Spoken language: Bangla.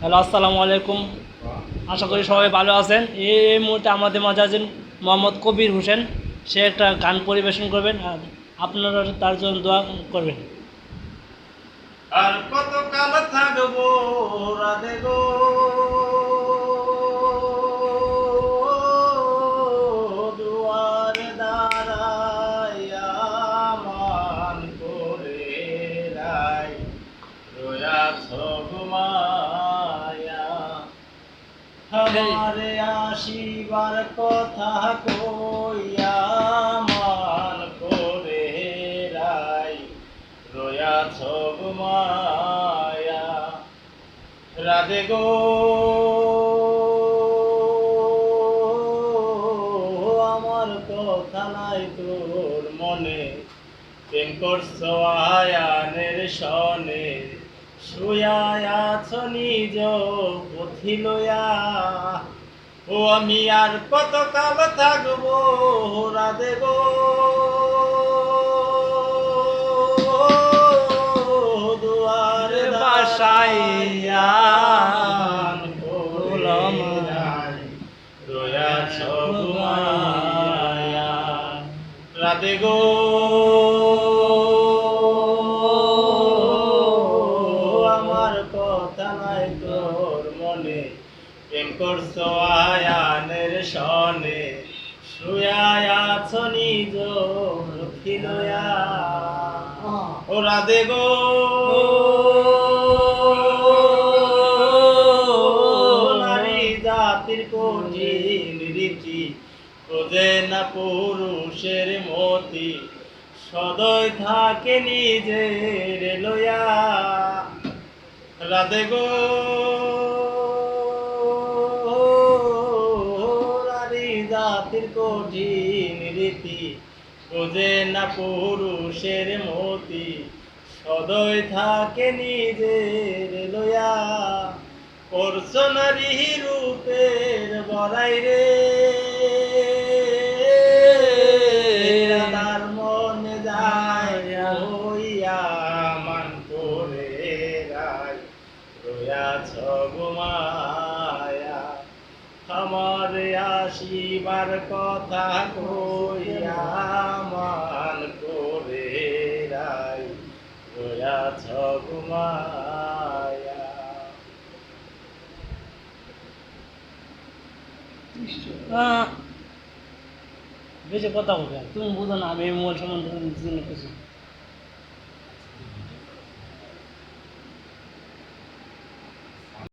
হ্যালো, আসসালামু আলাইকুম। আশা করি সবাই ভালো আছেন। এই মুহূর্তে আমাদের মাঝে আছেন মোহাম্মদ কবির হোসেন। সে একটা গান পরিবেশন করবেন আর আপনারা তার জন্য দোয়া করবেন। আর কত কাল থাকব রাধে গো? আসিবার কথা কইয়া মান করে রাই ছব মায়া। রাধে গো। আমার কথা নাই তোর মনে। প্রেম করছ আয়ানের সনে। শুয়াছ নিজ পথি লয়া ও আমি আর কত কাল থাকব রাধে গো দুয়ারে বাসাইয়া রাধে গো। আমার কথা নাই তোর মনে। প্রেম করছ আয়ানের সনে শুয়াছ নিজ লইয়া ও। রাধে গো। নারী জাতির কঠিন রীতি বোঝে না পুরুষের মতি সদয় থাকে নিজের লয়া। রাধে গো। জাতির কঠিন রীতি। বোঝে না পুরুষের মতি। সদয় থাকে নিজের লয়া। করছ নারী রূপের বড়াই রে। ঘুমায়া আমার আসিবার কথা কইয়া মান করে রাই রয়াছ ঘুমায়া আহ, বেশি কথা বলবে তুমি বুঝো না আমি মোবাইল সম্বন্ধে কিছু।